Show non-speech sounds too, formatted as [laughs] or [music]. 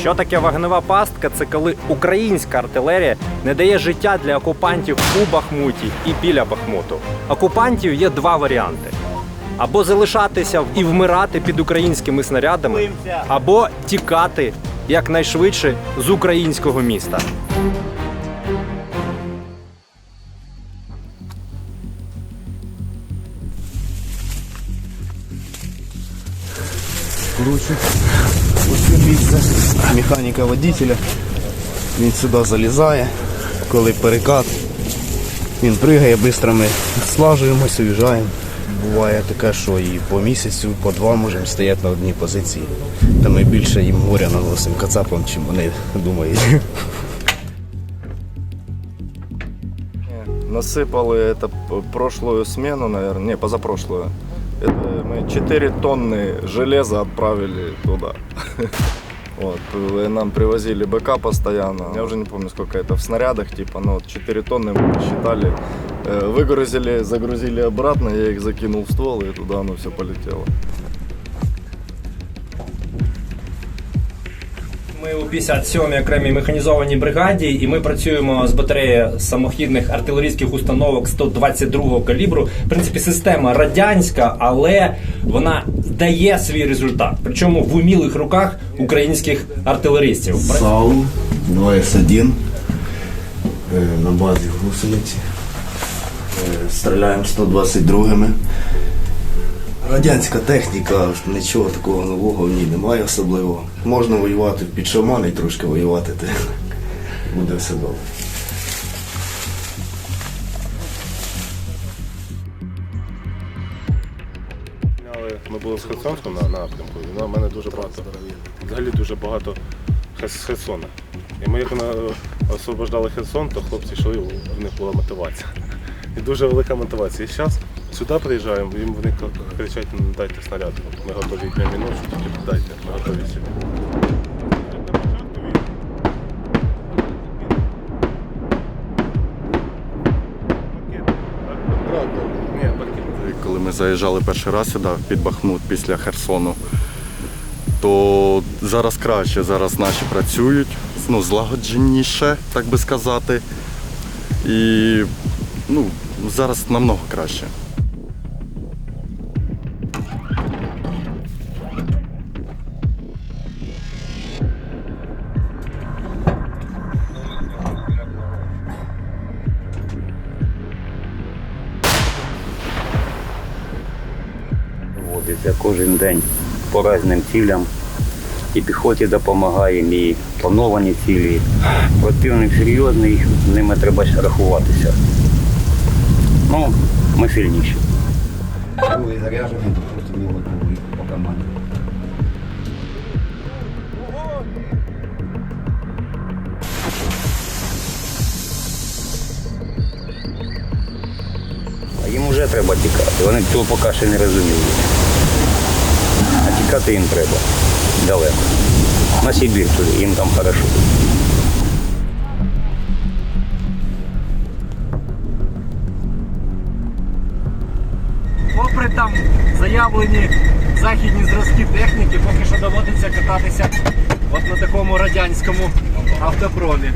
Що таке вогнева пастка? Це коли українська артилерія не дає життя для окупантів у Бахмуті і біля Бахмуту. Окупантів є два варіанти: або залишатися і вмирати під українськими снарядами, або тікати якнайшвидше з українського міста. Короче, ось механіка водителя. Він сюди залізає, коли перекат. Він пригає, швидко ми слажуємося, уїжджаємо. Буває таке, що і по місяцю, по два можемо стояти на одній позиції. Та ми більше їм горя наносимо кацапам, чим вони думають. Насыпали это прошлую смену, наверное, не, позапрошлую. Это мы 4 тонны железа отправили туда. [laughs] Вот, э, нам привозили БК постоянно. Я уже не помню, сколько это в снарядах, типа, но вот 4 тонны мы посчитали. Э, Выгрузили, загрузили обратно, я их закинул в ствол, и туда оно все полетело. Ми у 57-й окремій механізованій бригаді, і ми працюємо з батареї самохідних артилерійських установок 122-го калібру. В принципі, система радянська, але вона дає свій результат. Причому в умілих руках українських артилеристів. САУ 2С1 е, на базі гусениці. Е, Стріляємо 122-ми. Радянська техніка, нічого такого нового в ній немає особливого. Можна воювати під шамани і трошки воювати, то [laughs] буде все добре. Ми були з Херсонську на напрямку, і на мене дуже багато, взагалі дуже багато з Херсона. І ми як освобождали Херсон, то хлопці йшли, в них була мотивація. І дуже велика мотивація. І зараз сюди приїжджаємо, їм вони кричать, «Ну, дайте снаряд. Ми готові днем і тільки дайте, ми готові сюди. Коли ми заїжджали перший раз сюди під Бахмут після Херсону, то зараз краще, зараз наші працюють, ну, злагодженіше, так би сказати. І ну, зараз намного краще. Водиться кожен день по різним цілям. І піхоті допомагаємо, і плановані цілі. Противник серйозний, з ними треба рахуватися. Ну, ми сильніші. Були заряджені, просто не вже треба тікати. Вони цього поки ще не розуміють. А тікати їм треба далеко. На Сибір туди, їм там хорошо. Попри там заявлені західні зразки техніки, поки що доводиться кататися от на такому радянському автопромі.